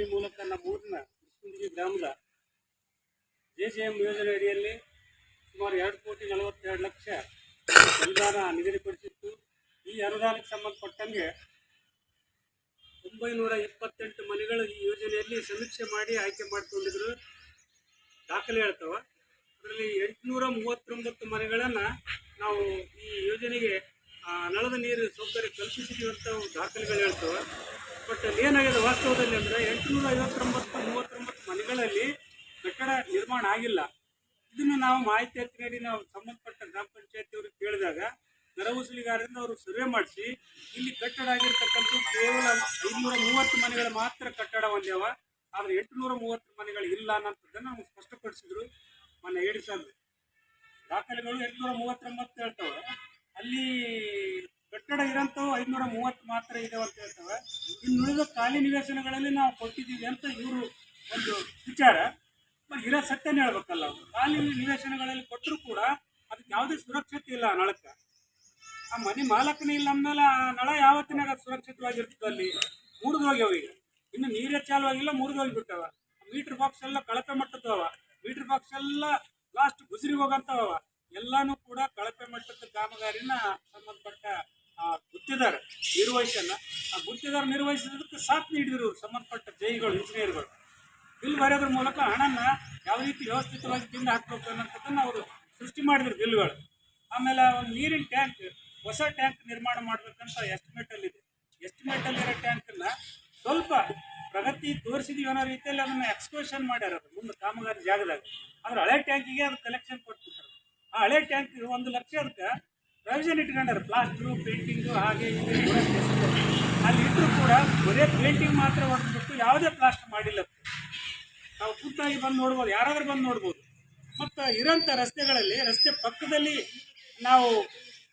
ಯೋಜನೆ ಮೂಲಕ ನಮ್ಮ ಊರಿನ ಕುಸುಂದಿಗೆ ಗ್ರಾಮದ ಜೆ ಜೆ ಎಂ ಯೋಜನೆ ಅಡಿಯಲ್ಲಿ ಸುಮಾರು ಎರಡು ಕೋಟಿ ನಲವತ್ತೆರಡು ಲಕ್ಷ ಅನುದಾನ ನಿಗದಿಪಡಿಸಿತ್ತು. ಈ ಅನುದಾನಕ್ಕೆ ಸಂಬಂಧಪಟ್ಟಂಗೆ ಒಂಬೈನೂರ ಇಪ್ಪತ್ತೆಂಟು ಮನೆಗಳು ಈ ಯೋಜನೆಯಲ್ಲಿ ಸಮೀಕ್ಷೆ ಮಾಡಿ ಆಯ್ಕೆ ಮಾಡಿಕೊಂಡಿದ್ರು. ದಾಖಲೆ ಹೇಳ್ತಾವ. ಅದರಲ್ಲಿ ಎಂಟುನೂರ ಮೂವತ್ತೊಂಬತ್ತು ಮನೆಗಳನ್ನು ನಾವು ಈ ಯೋಜನೆಗೆ ನಳದ ನೀರು ಸೌಕರ್ಯ ಕಲ್ಪಿಸಿದ್ದೀವಿ ಅಂತ ದಾಖಲೆಗಳು ಹೇಳ್ತವೆ. ಬಟ್ ಅಲ್ಲಿ ಏನಾಗಿದೆ ವಾಸ್ತವದಲ್ಲಿ ಅಂದರೆ ಎಂಟುನೂರ ಐವತ್ತೊಂಬತ್ತು ಮೂವತ್ತೊಂಬತ್ತು ಮನೆಗಳಲ್ಲಿ ಕಟ್ಟಡ ನಿರ್ಮಾಣ ಆಗಿಲ್ಲ. ಇದನ್ನು ನಾವು ಮಾಹಿತಿ ನೀಡಿ ನಾವು ಸಂಬಂಧಪಟ್ಟ ಗ್ರಾಮ ಪಂಚಾಯತಿಯವ್ರಿಗೆ ಕೇಳಿದಾಗ ನೆರವುಸಲಿಗಾರರಿಂದ ಅವರು ಸರ್ವೆ ಮಾಡಿಸಿ, ಇಲ್ಲಿ ಕಟ್ಟಡ ಆಗಿರ್ತಕ್ಕಂಥ ಕೇವಲ ಐದುನೂರ ಮೂವತ್ತು ಮನೆಗಳು ಮಾತ್ರ ಕಟ್ಟಡ ಹೊಂದ್ಯಾವ. ಆದರೆ ಎಂಟುನೂರ ಮೂವತ್ತು ಮನೆಗಳು ಇಲ್ಲ ಅನ್ನೋಂಥದ್ದನ್ನು ನಮ್ಗೆ ಸ್ಪಷ್ಟಪಡಿಸಿದ್ರು ಮೊನ್ನೆ ಹೇಳಿ ಸರ್ ದಾಖಲೆಗಳು ಎಂಟುನೂರ ಮೂವತ್ತೊಂಬತ್ತು ಹೇಳ್ತವೆ. ಅಲ್ಲಿ ಕಟ್ಟಡ ಇರೋಂಥವು ಐದುನೂರ ಮೂವತ್ತು ಮಾತ್ರ ಇದೆ ಅಂತ ಹೇಳ್ತವೆ. ಇನ್ನು ಉಳಿದ ಖಾಲಿ ನಿವೇಶನಗಳಲ್ಲಿ ನಾವು ಕೊಟ್ಟಿದ್ದೀವಿ ಅಂತ ಇವರು ಒಂದು ವಿಚಾರ. ಬಟ್ ಇರೋ ಸತ್ಯನೇ ಹೇಳ್ಬೇಕಲ್ಲ ಅವ್ರು. ಖಾಲಿ ನಿವೇಶನಗಳಲ್ಲಿ ಕೊಟ್ಟರು ಕೂಡ ಅದಕ್ಕೆ ಯಾವುದೇ ಸುರಕ್ಷತೆ ಇಲ್ಲ ಆ ನಳಕ್ಕೆ. ಆ ಮನೆ ಮಾಲಕನೇ ಇಲ್ಲ ಅಂದಮೇಲೆ ಆ ನಳ ಯಾವತ್ತಿನಾಗ ಸುರಕ್ಷಿತವಾಗಿರ್ತದೆ ಅಲ್ಲಿ? ಮುರಿದೋಗ್ಯಾವ ಈಗ. ಇನ್ನು ನೀರೇ ಚಾಲು ಆಗಿಲ್ಲ ಮುರಿದು ಹೋಗಿಬಿಟ್ಟವ. ಮೀಟರ್ ಬಾಕ್ಸ್ ಎಲ್ಲ ಕಳಪೆ ಮಟ್ಟದವ ಮೀಟರ್ ಬಾಕ್ಸ್ ಎಲ್ಲ ಲಾಸ್ಟ್ ಗುಜರಿ ಹೋಗಂತವ ಎಲ್ಲಾನು ಕೂಡ ಕಳಪೆ ಮಟ್ಟದ ಕಾಮಗಾರಿನ ಸಂಬಂಧಪಟ್ಟ ಗುತ್ತಿದಾರ ನಿರ್ವಹಿಸಲ್ಲ. ಆ ಗುತ್ತಿದಾರ ನಿರ್ವಹಿಸಿದ್ದಕ್ಕೆ ಸಾಥ್ ನೀಡಿದ್ರು ಸಂಬಂಧಪಟ್ಟ ಜೈಗಳು ಇಂಜಿನಿಯರ್ಗಳು ಬಿಲ್ ಬರೆಯೋದ್ರ ಮೂಲಕ ಹಣನ ಯಾವ ರೀತಿ ವ್ಯವಸ್ಥಿತವಾಗಿ ತಿಂದು ಹಾಕ್ಬೇಕು ಅನ್ನೋಂಥದ್ದನ್ನು ಅವರು ಸೃಷ್ಟಿ ಮಾಡಿದ್ರು ಬಿಲ್ಗಳು. ಆಮೇಲೆ ಒಂದು ನೀರಿನ ಟ್ಯಾಂಕ್, ಹೊಸ ಟ್ಯಾಂಕ್ ನಿರ್ಮಾಣ ಮಾಡ್ಬೇಕಂತ ಎಸ್ಟಿಮೇಟ್ ಅಲ್ಲಿ ಇದೆ ಎಸ್ಟಿಮೇಟ್ ಅಲ್ಲಿರೋ ಟ್ಯಾಂಕನ್ನ ಸ್ವಲ್ಪ ಪ್ರಗತಿ ತೋರಿಸಿದೀವಿ ಅನ್ನೋ ರೀತಿಯಲ್ಲಿ ಅದನ್ನ ಎಕ್ಸ್ಕೋಷನ್ ಮಾಡ್ಯಾರ ಮುಂದೆ ಕಾಮಗಾರಿ ಜಾಗದಾಗ. ಆದ್ರೆ ಹಳೆ ಟ್ಯಾಂಕಿಗೆ ಅದು ಕಲೆಕ್ಷನ್ ಹಳೆ ಟ್ಯಾಂಕ್ ಒಂದು ಲಕ್ಷ ಅದಕ್ಕೆ ಪ್ರೊವಿಷನ್ ಇಟ್ಕೊಂಡಾರೆ. ಪ್ಲಾಸ್ಟ್ರು ಪೇಂಟಿಂಗು ಹಾಗೆ ಅಲ್ಲಿ ಇದ್ರು ಕೂಡ ಬರೇ ಪೇಂಟಿಂಗ್ ಮಾತ್ರ ಹೊಡೆದ್ಬಿಟ್ಟು ಯಾವುದೇ ಪ್ಲಾಸ್ಟರ್ ಮಾಡಿಲ್ಲ. ನಾವು ಖುದ್ದಾಗಿ ಬಂದು ನೋಡ್ಬೋದು. ಯಾರಾದ್ರೂ ಬಂದು ನೋಡ್ಬೋದು. ಮತ್ತು ಇರೋಂಥ ರಸ್ತೆಗಳಲ್ಲಿ, ರಸ್ತೆ ಪಕ್ಕದಲ್ಲಿ ನಾವು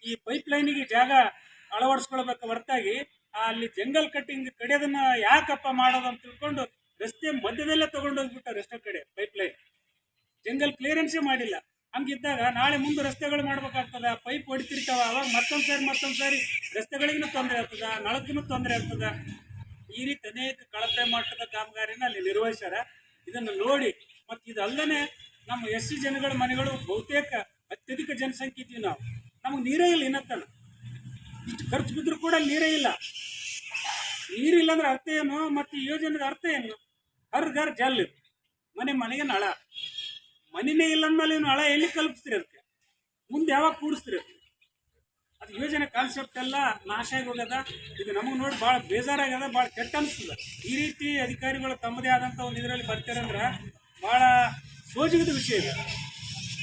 ಈ ಪೈಪ್ ಲೈನಿಗೆ ಜಾಗ ಅಳವಡಿಸ್ಕೊಳ್ಬೇಕು ಹೊರತಾಗಿ ಅಲ್ಲಿ ಜಂಗಲ್ ಕಟ್ಟಿಂಗ್ ಕಡೆಯದನ್ನ ಯಾಕಪ್ಪ ಮಾಡೋದು ಅಂತ ತಿಳ್ಕೊಂಡು ರಸ್ತೆ ಮಧ್ಯದಲ್ಲೇ ತಗೊಂಡೋಗ್ಬಿಟ್ಟಾರೆ ರಸ್ತೆ ಕಡೆ ಪೈಪ್ ಲೈನ್ ಜಂಗಲ್ ಕ್ಲಿಯರೆನ್ಸೇ ಮಾಡಿಲ್ಲ. ಹಂಗಿದ್ದಾಗ ನಾಳೆ ಮುಂದೆ ರಸ್ತೆಗಳು ಮಾಡ್ಬೇಕಾಗ್ತದ, ಪೈಪ್ ಹೊಡಿತಿರ್ತಾವ, ಅವಾಗ ಮತ್ತೊಂದು ಸಾರಿ ಮತ್ತೊಂದು ಸಾರಿ ರಸ್ತೆಗಳಿಗೂ ತೊಂದರೆ ಆಗ್ತದ ನಳಕ್ಕೂ ತೊಂದರೆ ಆಗ್ತದ. ಈ ರೀತಿ ಅನೇಕ ಕಳಪೆ ಮಟ್ಟದ ಕಾಮಗಾರಿನ ಅಲ್ಲಿ ನಿರ್ವಹಿಸ್ಯಾರ. ಇದನ್ನು ನೋಡಿ, ಮತ್ತು ಇದಲ್ಲದೆ ನಮ್ಮ ಎಸ್ ಜನಗಳ ಮನೆಗಳು ಬಹುತೇಕ ಅತ್ಯಧಿಕ ಜನಸಂಖ್ಯೆ ಇದ್ದೀವಿ ನಾವು. ನಮಗೆ ನೀರೇ ಇಲ್ಲ ಇನ್ನತ್ತನ. ಇಷ್ಟು ಖರ್ಚು ಬಿದ್ದರೂ ಕೂಡ ನೀರೇ ಇಲ್ಲ. ನೀರಿಲ್ಲ ಅಂದ್ರೆ ಅರ್ಥ ಏನು, ಮತ್ತು ಯೋಜನೆದ ಅರ್ಥ ಏನು? ಹರ್ ಘರ್ ಜಲ್ ಮನೆ ಮನೆಗೆ ನಳ. ಮನೆನೇ ಇಲ್ಲ ಅಂದಮೇಲೆ ಇನ್ನು ಹಳ ಎಲ್ಲಿ ಕಲ್ಪಿಸ್ತೀರಿ ಅದಕ್ಕೆ. ಮುಂದೆ ಯಾವಾಗ ಕೂಡಿಸ್ತೀರಿ ಅದು ಯೋಜನೆ ಕಾನ್ಸೆಪ್ಟ್ ಎಲ್ಲ ನಾಶ ಆಗಿ ಹೋಗ್ಯದ ಇದು ನಮಗೆ ನೋಡಿ ಭಾಳ ಬೇಜಾರಾಗ್ಯದ, ಭಾಳ ಕೆಟ್ಟ ಅನಿಸ್ತದೆ. ಈ ರೀತಿ ಅಧಿಕಾರಿಗಳು ತಮ್ಮದೇ ಆದಂಥ ಒಂದು ಇದರಲ್ಲಿ ಬರ್ತಾರೆ ಅಂದ್ರೆ ಭಾಳ ಸೋಜಿಗದ ವಿಷಯ ಇದೆ.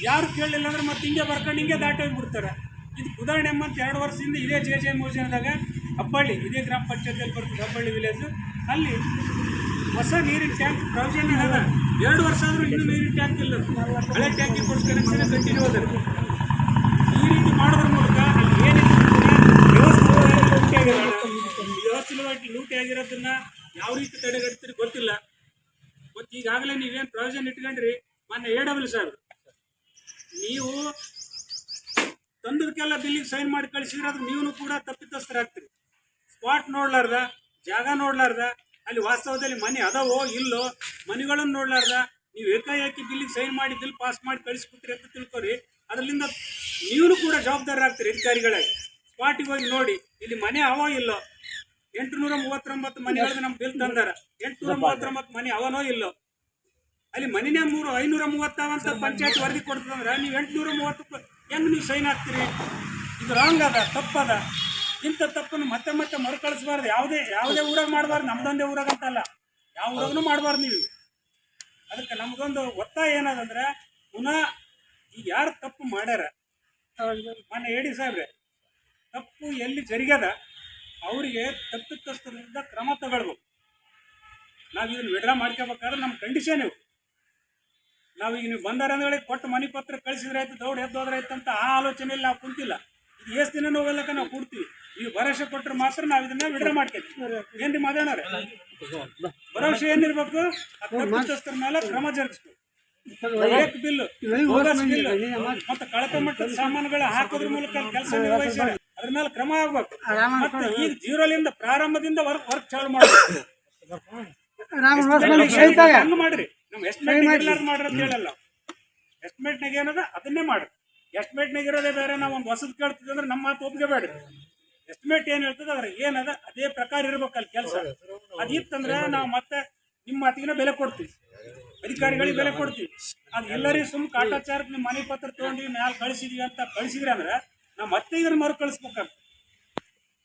ಯಾರು ಕೇಳಲಿಲ್ಲ ಅಂದ್ರೆ ಮತ್ತೆ ಹಿಂಗೆ ಬರ್ಕೊಂಡು ಹಿಂಗೆ ದಾಟಿ ಹೋಗ್ಬಿಡ್ತಾರೆ. ಇದು ಉದಾಹರಣೆ ಎಂಬಂತ ಎರಡು ವರ್ಷದಿಂದ ಇದೇ ಜೆ ಜೆ ಎಂ ಯೋಜನೆದಾಗ ಹಬ್ಬಳ್ಳಿ, ಇದೇ ಗ್ರಾಮ ಪಂಚಾಯತಿಯಲ್ಲಿ ಬರ್ತದೆ ಹಬ್ಬಳ್ಳಿ ವಿಲೇಜ್ ಅಲ್ಲಿ ಹೊಸ ನೀರಿನ ಟ್ಯಾಂಕ್ ಪ್ರಯೋಜನ ಅದ ಎರಡು ವರ್ಷ ಆದರೂ ಇನ್ನೂ ನೀರಿನ ಟ್ಯಾಂಕ್ ಇಲ್ಲ. ಹಳೆ ಟ್ಯಾಂಕಿಗೆ ಕೊಟ್ಟು ಕನೆಕ್ಷನ್ ಕಂಟಿನ್ಯೂ ಅದ ಈ ರೀತಿ ಮಾಡೋದ್ರ ಮೂಲಕ ಅಲ್ಲಿ ಏನಿದೆ ವ್ಯವಸ್ಥಿತವಾಗಿ ಲೂಟಿ ಆಗಿರೋದನ್ನ ಯಾವ ರೀತಿ ತಡೆಗಟ್ತೀರಿ ಗೊತ್ತಿಲ್ಲ. ಮತ್ತು ಈಗಾಗಲೇ ನೀವೇನು ಪ್ರಯೋಜನ ಇಟ್ಕೊಂಡ್ರಿ? ಮೊನ್ನೆ ಎ ಡಬ್ಲ್ಯೂ ನೀವು ತಂದದಕ್ಕೆಲ್ಲ ಬಿಲ್ಲಿಗೆ ಸೈನ್ ಮಾಡಿ ಕಳಿಸಿದ್ರೆ ಅದು ನೀವು ಕೂಡ ತಪ್ಪಿತಸ್ಥರಾಗ್ತೀರಿ. ಸ್ಪಾಟ್ ನೋಡ್ಲಾರ್ದ, ಜಾಗ ನೋಡ್ಲಾರ್ದ ಅಲ್ಲಿ ವಾಸ್ತವದಲ್ಲಿ ಮನೆ ಅದಾವೋ ಇಲ್ಲೋ? ಮನೆಗಳನ್ನು ನೋಡ್ಲಾರ್ದ? ನೀವು ಏಕಾಏಕಿ ಬಿಲ್ಲಿಗೆ ಸೈನ್ ಮಾಡಿ ಬಿಲ್ ಪಾಸ್ ಮಾಡಿ ಕಳಿಸ್ಬಿಟ್ರಿ ಅಂತ ತಿಳ್ಕೊರಿ. ಅದರಿಂದ ನೀವು ಕೂಡ ಜವಾಬ್ದಾರರಾಗ್ತೀರಿ ಅಧಿಕಾರಿಗಳಾಗಿ. ಸ್ಪಾಟಿಗೆ ಹೋಗಿ ನೋಡಿ ಇಲ್ಲಿ ಮನೆ ಅವೋ ಇಲ್ಲೋ? ಎಂಟುನೂರ ಮೂವತ್ತೊಂಬತ್ತು ಮನೆಗಳಿಗೆ ನಮ್ಮ ಬಿಲ್ ತಂದಾರ. ಎಂಟುನೂರ ಮೂವತ್ತೊಂಬತ್ತು ಮನೆ ಅವನೋ ಇಲ್ಲೋ? ಅಲ್ಲಿ ಮನಿನೇ ಮೂರು ಐನೂರ ಮೂವತ್ತಾವಂತ ಪಂಚಾಯತ್ ವರದಿ ಕೊಡ್ತದಂದ್ರೆ ನೀವು ಎಂಟುನೂರ ಮೂವತ್ತು ಹೆಂಗ್ ನೀವು ಸೈನ್ ಹಾಕ್ತೀರಿ ಇದು ರಾಂಗ್ ಅದ ತಪ್ಪದ? ಇಂಥ ತಪ್ಪನ್ನು ಮತ್ತೆ ಮತ್ತೆ ಮರುಕಳಿಸಬಾರ್ದು. ಯಾವುದೇ ಯಾವುದೇ ಊರಾಗ ಮಾಡಬಾರ್ದು. ನಮ್ದೊಂದೇ ಊರಾಗ ಅಂತಲ್ಲ ಯಾವ ಊರಾಗೂ ಮಾಡಬಾರ್ದು ನೀವು. ಅದಕ್ಕೆ ನಮ್ದೊಂದು ಒತ್ತಾಯ ಏನದಂದ್ರೆ, ಪುನಃ ಈಗ ಯಾರು ತಪ್ಪು ಮಾಡ್ಯಾರ? ಮೊನ್ನೆ ಹೇಳಿ ಸಾಹೇಬ್ರೆ, ತಪ್ಪು ಎಲ್ಲಿ ಜರುಗ್ಯದ? ಅವರಿಗೆ ತಪ್ಪಿತಸ್ಥರಿಂದ ಕ್ರಮ ತಗೊಳ್ಬೇಕು. ನಾವು ಇದನ್ನ ವಿಡ್ರಾ ಮಾಡ್ಕೋಬೇಕಾದ್ರೆ ನಮ್ಮ ಕಂಡೀಷನ್ ಇವು. ನಾವೀಗ ನೀವು ಬಂದಾರ ಅಂದ್ರೆ ಕೊಟ್ಟು ಮನೆ ಪತ್ರ ಕಳಿಸಿದ್ರೆ ಆಯ್ತು, ದೌಡ್ ಎದ್ದೋದ್ರೆ ಆಯ್ತು ಅಂತ ಆ ಆಲೋಚನೆಯಲ್ಲಿ ನಾವು ಕುಂತಿಲ್ಲ. ಇದು ಎಷ್ಟು ದಿನ ನೋವೆಲ್ಲಕ್ಕ ನಾವು ಕೊಡ್ತೀವಿ ನೀವು ಭರವಸೆ ಕೊಟ್ಟರೆ ಮಾತ್ರ ನಾವು ಇದನ್ನ ವಿಡ್ರಾ ಮಾಡ್ತೇವೆ ಏನ್ರಿ ಮಾದೇನವ್ರೆ ಭರವಸೆ ಏನಿರ್ಬೇಕು? ತಪ್ಪಿತಸ್ಥರ ಮೇಲೆ ಕ್ರಮ ಜರುಗಿಸ್ಬೇಕು. ಏಕ್ ಬಿಲ್ ಬಿಲ್ ಮತ್ತೆ ಕಳಪೆ ಮಟ್ಟದ ಸಾಮಾನುಗಳ ಹಾಕೋದ್ರ ಮೂಲಕ ಕೆಲಸ ನಿರ್ವಹಿಸಿದ್ರೆ ಅದ್ರ ಮೇಲೆ ಕ್ರಮ ಆಗ್ಬೇಕು. ಮತ್ತೆ ಈಗ ಜೀರೋಲಿಂದ ಪ್ರಾರಂಭದಿಂದ ವರ್ಕ್ ವರ್ಕ್ ಚಾಲು ಮಾಡಬೇಕು. ಹಂಗ್ ಮಾಡ್ರಿ. ನಮ್ ಎಸ್ಟಿಮೇಟ್ ಮಾಡ್ರಿ ಅಂತ ಹೇಳಲ್ಲ ಎಸ್ಟಿಮೇಟ್ನಾಗ ಏನದ ಅದನ್ನೇ ಮಾಡ್ರಿ. ಎಸ್ಟಿಮೇಟ್ ನಾಗ ಇರೋದೇ ಬೇರೆ. ನಾವು ಒಂದು ಹೊಸದ್ ಕೇಳ್ತಿದ್ರೆ ಅಂದ್ರೆ ನಮ್ಮ ಮಾತು ಒಪ್ಪಿಗೆ ಬೇಡ್ರಿ ಎಸ್ಟಿಮೇಟ್ ಏನ್ ಹೇಳ್ತದ ಅದ್ರ ಏನದ ಅದೇ ಪ್ರಕಾರ ಇರ್ಬೇಕಲ್ಲಿ ಕೆಲಸ. ಅದಿತ್ತಂದ್ರೆ ನಾವು ಮತ್ತೆ ನಿಮ್ಮ ಮಾತಿಗೆ ಬೆಲೆ ಕೊಡ್ತೀವಿ. ಅಧಿಕಾರಿಗಳಿಗೆ ಬೆಲೆ ಕೊಡ್ತೀವಿ. ಅದು ಎಲ್ಲರಿಗೂ ಸುಮ್ ಕಾಟಾಚಾರಕ್ಕೆ ನಿಮ್ಮ ಮನೆ ಪತ್ರ ತಗೊಂಡು ಮ್ಯಾಲ ಕಳಿಸಿದ್ವಿ ಅಂತ ಕಳಿಸಿದ್ರೆ ಅಂದ್ರೆ ನಾವು ಮತ್ತೆ ಇದನ್ನ ಮರು ಕಳಿಸ್ಬೇಕಾಗ್ತದೆ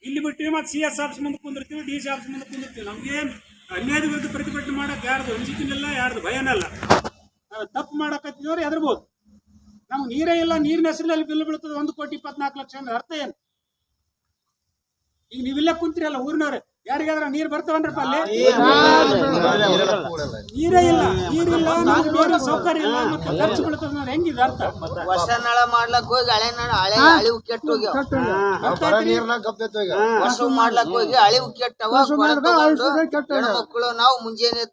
ಇಲ್ಲಿ ಬಿಟ್ಟಿವಿ ಮತ್ತೆ ಸಿ ಎಸ್ ಆಫೀಸ್ ಮುಂದೆ ಕುಂದಿರ್ತೀವಿ ಡಿ ಸಿ ಆಫೀಸ್ ಮುಂದೆ ಕುಂದಿರ್ತೀವಿ. ನಮ್ಗೇನು ಅನ್ಯಾಯದ ವಿರುದ್ಧ ಪ್ರತಿಭಟನೆ ಮಾಡಕ್ ಯಾರ್ದು ಹಂಚಿಕಿನಲ್ಲ ಯಾರ್ದು ಭಯನಲ್ಲ. ನಾವು ತಪ್ಪು ಮಾಡಕತ್ತಿದವ್ರು ಎದರ್ಬೋದು. ನಮ್ಗೆ ನೀರೇ ಇಲ್ಲ, ನೀರಿನ ಹೆಸರಿನಲ್ಲಿ ಬಿಲ್ ಬೀಳ್ತದೆ, ಒಂದು ಕೋಟಿ ಇಪ್ಪತ್ನಾಲ್ಕು ಲಕ್ಷ ಅಂದ್ರೆ ಅರ್ಥ ಏನು? ಈಗ ನೀವಿಲ್ಲ ಕುಂತಿರಲ್ಲ ಊರಿನವ್ರೆ? ಯಾರಿಗಾದ್ರ ನೀರ್ ಬರ್ತಾವನ್ರಪ್ಪ ಅಲ್ಲಿ? ನೀರೇ ಇಲ್ಲ ನೀರಿಲ್ಲ ನಮ್ಗೆ ಸೌಕರ್ಯ ಇಲ್ಲ ಮತ್ತೆ ಖರ್ಚು ಬೀಳ್ತದ ನೋಡಿ ಹೆಂಗಿದೆ ಅರ್ಥ? ಹೊಸ ನಳ ಮಾಡ್ಲಕ್ ಹೋಗಿ ಹಳೆ ನಳ ಹಳೆ ಹಳಿವು ಕೆಟ್ಟ ಹೋಗಿ ಹೊಸ ಮಾಡ್ಲಕ್ ಹೋಗಿ ಹಳಿವು ಕೆಟ್ಟವ ಮಕ್ಕಳು. ನಾವು ಮುಂಜಾನೆ